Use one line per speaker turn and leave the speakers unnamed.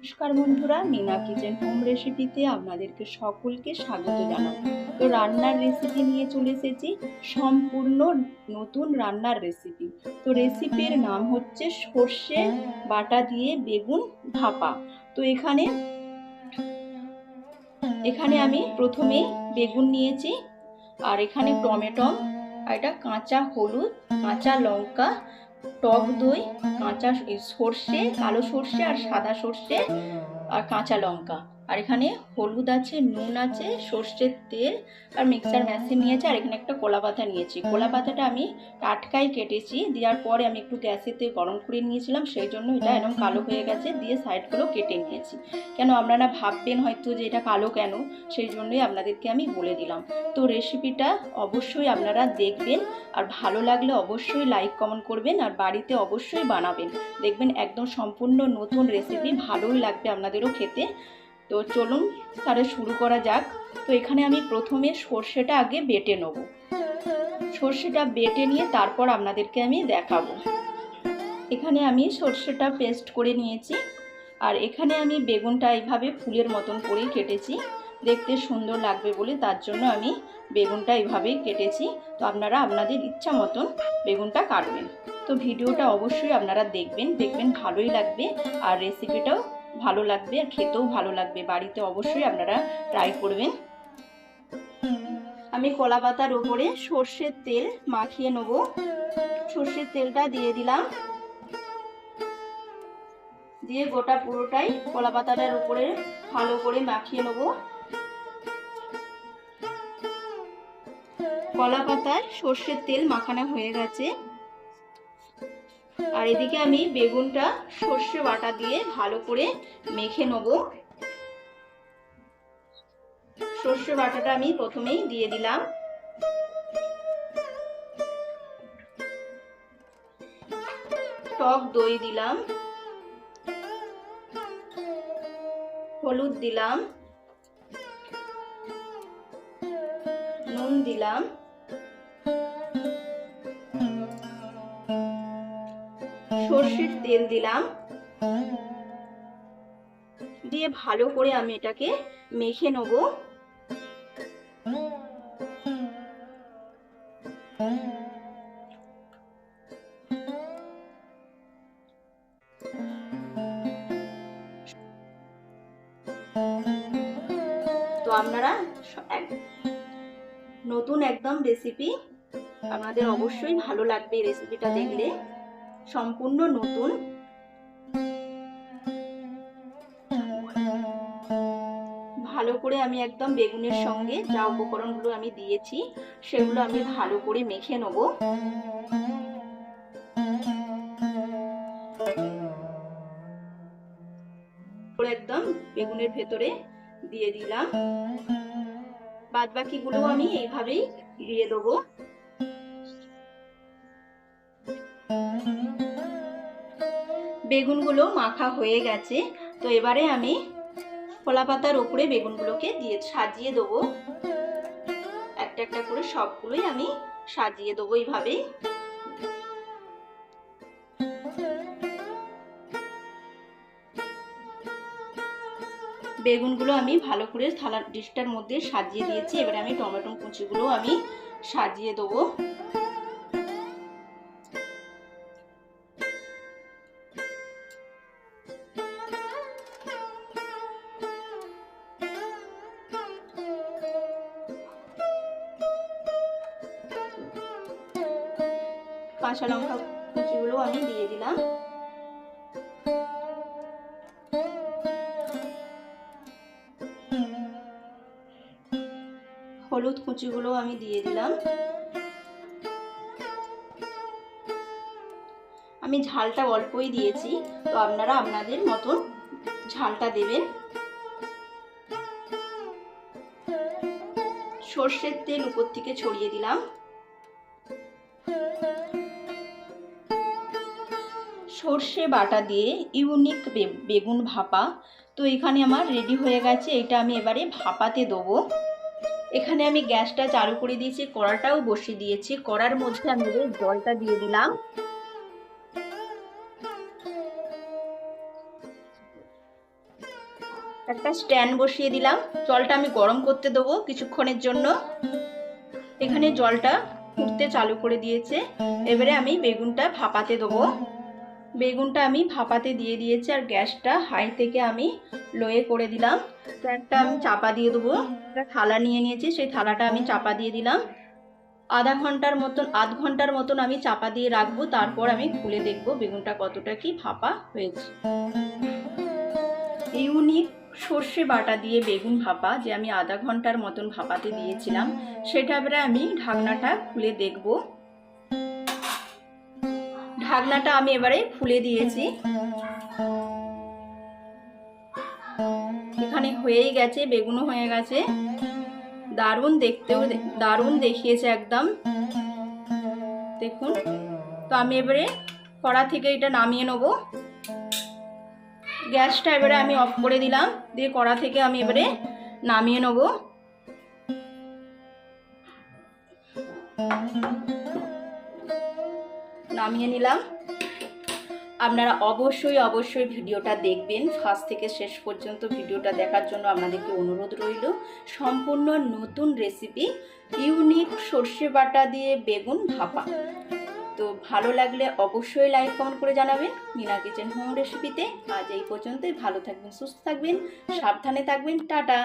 নমস্কার বন্ধুরা, Mina kitchen home রেসিপিতে আপনাদেরকে সকলকে স্বাগত জানাই। তো রান্নার রেসিপি নিয়ে চলে এসেছি, সম্পূর্ণ নতুন রান্নার রেসিপি তো রেসিপির নাম হচ্ছে সর্ষে বাটা দিয়ে বেগুন ভাপা। তো এখানে এখানে আমি প্রথমেই বেগুন নিয়েছি, আর এখানে টমেটো, আর এটা কাঁচা হলুদ, কাঁচা লঙ্কা টক দই কাঁচা সর্ষে কালো সর্ষে আর সাদা সর্ষে আর কাঁচা লঙ্কা। আর এখানে হলুদ আছে নুন আছে সর্ষের তেল আর মিক্সার মেশিন নিয়েছি আর এখানে একটা কলা পাতা নিয়েছি। কলা পাতাটা আমি টাটকাই কেটেছি দেওয়ার পরে আমি একটু গ্যাসেতে গরম করে নিয়েছিলাম সেই জন্য এটা এরকম কালো হয়ে গেছে দিয়ে সাইডগুলো কেটে নিয়েছি। কেন আপনারা ভাববেন হয়তো যে এটা কালো কেন? সেই জন্যই আপনাদেরকে আমি বলে দিলাম। তো রেসিপিটা অবশ্যই আপনারা দেখবেন আর ভালো লাগলে অবশ্যই লাইক কমেন্ট করবেন আর বাড়িতে অবশ্যই বানাবেন। দেখবেন একদম সম্পূর্ণ নতুন রেসিপি ভালোই লাগবে আপনাদেরও খেতে। তো চলুন তাহলে শুরু করা যাক। তো এখানে আমি প্রথমে সর্ষেটা আগে বেটে নেব। সর্ষেটা বেটে নিয়ে তারপর আপনাদেরকে আমি দেখাবো। এখানে আমি সর্ষেটা পেস্ট করে নিয়েছি। আর এখানে আমি বেগুনটা এইভাবে ফুলের মতন করেই কেটেছি। দেখতে সুন্দর লাগবে বলে তার জন্য আমি বেগুনটা এইভাবেই কেটেছি। তো আপনারা আপনাদের ইচ্ছা মতন বেগুনটা কাটবেন। তো ভিডিওটা অবশ্যই আপনারা দেখবেন। দেখবেন ভালোই লাগবে। আর রেসিপিটাও ভালো লাগবে আর খেতেও ভালো লাগবে। বাড়িতে অবশ্যই আপনারা ট্রাই করবেন। আমি কলা পাতার উপরে সর্ষের তেল মাখিয়ে নেব। সর্ষের তেলটা দিয়ে দিলাম। দিয়ে গোটা পুরোটাই কলা পাতাটার উপরে ভালো করে মাখিয়ে নেব। কলা পাতায় সর্ষের তেল মাখানো হয়ে গেছে। আর এদিকে আমি বেগুনটা সর্ষে বাটা দিয়ে ভালো করে মেখে নেব। সর্ষে বাটাটা আমি প্রথমেই দিয়ে দিলাম। টক দই দিলাম। হলুদ দিলাম। নুন দিলাম। সর্ষের তেল দিলাম। দিয়ে ভালো করে আমি এটাকে মেখে নেব। তো আপনারা নতুন একদম রেসিপি আপনাদের অবশ্যই ভালো লাগবে এই রেসিপিটা দেখলে। সম্পূর্ণ নতুন। ভালো করে আমি একদম বেগুনের সঙ্গে যা উপকরণগুলো আমি দিয়েছি, সেগুলো আমি ভালো করে মেখে নেব। একদম বেগুনের ভেতরে দিয়ে দিলাম। বাদ বাকিগুলো আমি এইভাবেই দিয়ে দেবো। বেগুনগুলো মাখা হয়ে গেছে। তো এবারে আমি কলা পাতার ওপরে বেগুনগুলোকে দিয়ে সাজিয়ে দেবো। একটা একটা করে সবগুলোই আমি সাজিয়ে দেবো এইভাবে। বেগুনগুলো আমি ভালো করে থালা ডিশটার মধ্যে সাজিয়ে দিয়েছি। এবারে আমি টমেটো কুচিগুলো আমি সাজিয়ে দেবো। কাঁচা লঙ্কা কুচিগুলো আমি দিয়ে দিলাম। হলুদ কুচিগুলো আমি দিয়ে দিলাম। আমি ঝালটা অল্পই দিয়েছি, তো আপনারা আপনাদের মতন ঝালটা দেবেন। সর্ষের তেল উপর থেকে ছড়িয়ে দিলাম। সর্ষে বাটা দিয়ে ইউনিক বেগুন ভাপা। তো এখানে আমার রেডি হয়ে গেছে। এটা আমি এবারে ভাপাতে দেবো। এখানে আমি গ্যাসটা চালু করে দিয়েছি, কড়াটাও বসিয়ে দিয়েছি। কড়ার মধ্যে আমি জলটা দিয়ে দিলাম। একটা স্ট্যান্ড বসিয়ে দিলাম। জলটা আমি গরম করতে দেবো কিছুক্ষণের জন্য। এখানে জলটা ফুটতে চালু করে দিয়েছে। এবারে আমি বেগুনটা ভাপাতে দেবো। বেগুনটা আমি ভাপাতে দিয়ে দিয়েছি আর গ্যাসটা হাই থেকে আমি লোয়ে করে দিলাম। একটা আমি চাপা দিয়ে দেবো। একটা থালা নিয়ে নিয়েছি, সেই থালাটা আমি চাপা দিয়ে দিলাম। আধা ঘণ্টার মতন, আধ ঘণ্টার মতন আমি চাপা দিয়ে রাখব, তারপর আমি খুলে দেখব বেগুনটা কতটা কি ভাপা হয়েছে। ইউনিক সর্ষে বাটা দিয়ে বেগুন ভাপা যে আমি আধা ঘণ্টার মতন ভাপাতে দিয়েছিলাম, সেটা আমি ঢাকনাটা খুলে দেখব। ঢাকনাটা আমি এবারে ফুলে দিয়েছি। এখানে হয়েই গেছে, বেগুনও হয়ে গেছে। দারুণ দেখতেও দারুণ দেখিয়েছে একদম। দেখুন, তো আমি এবারে কড়া থেকে এটা নামিয়ে নেব। গ্যাসটা এবারে আমি অফ করে দিলাম, দিয়ে কড়া থেকে আমি এবারে নামিয়ে নেব। নামিয়ে নিলাম। আপনারা অবশ্যই অবশ্যই ভিডিওটা দেখবেন। ফার্স্ট থেকে শেষ পর্যন্ত ভিডিওটা দেখার জন্য আপনাদেরকে অনুরোধ রইল। সম্পূর্ণ নতুন রেসিপি ইউনিক সর্ষে বাটা দিয়ে বেগুন ভাপা। তো ভালো লাগলে অবশ্যই লাইক কমেন্ট করে জানাবেন। মিনা কিচেন হোম রেসিপিতে আজ এই পর্যন্তই। ভালো থাকবেন, সুস্থ থাকবেন। সাবধানে থাকবেন। টাটা!